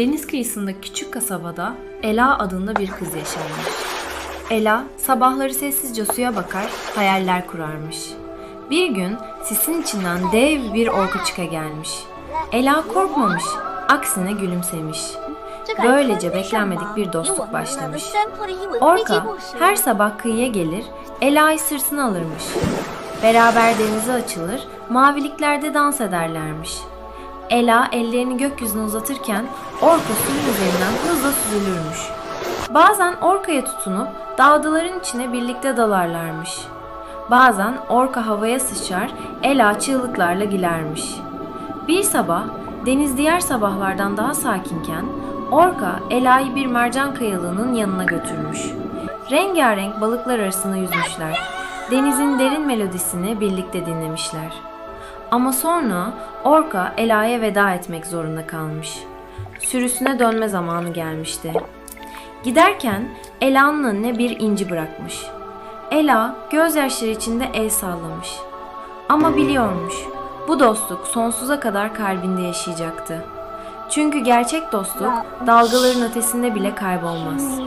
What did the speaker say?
Deniz kıyısındaki küçük kasabada Ela adında bir kız yaşarmış. Ela sabahları sessizce suya bakar, hayaller kurarmış. Bir gün sisin içinden dev bir orka çıka gelmiş. Ela korkmamış, aksine gülümsemiş. Böylece beklenmedik bir dostluk başlamış. Orka her sabah kıyıya gelir, Ela'yı sırtına alırmış. Beraber denize açılır, maviliklerde dans ederlermiş. Ela ellerini gökyüzüne uzatırken Orka suyun üzerinden hızla süzülürmüş. Bazen Orka'ya tutunup dalgaların içine birlikte dalarlarmış. Bazen Orka havaya sıçrar, Ela çığlıklarla gülermiş. Bir sabah deniz diğer sabahlardan daha sakinken Orka Ela'yı bir mercan kayalığının yanına götürmüş. Rengarenk balıklar arasında yüzmüşler. Denizin derin melodisini birlikte dinlemişler. Ama sonra Orka Ela'ya veda etmek zorunda kalmış. Sürüsüne dönme zamanı gelmişti. Giderken Ela'nın önüne bir inci bırakmış. Ela gözyaşları içinde el sallamış. Ama biliyormuş bu dostluk sonsuza kadar kalbinde yaşayacaktı. Çünkü gerçek dostluk dalgaların ötesinde bile kaybolmaz.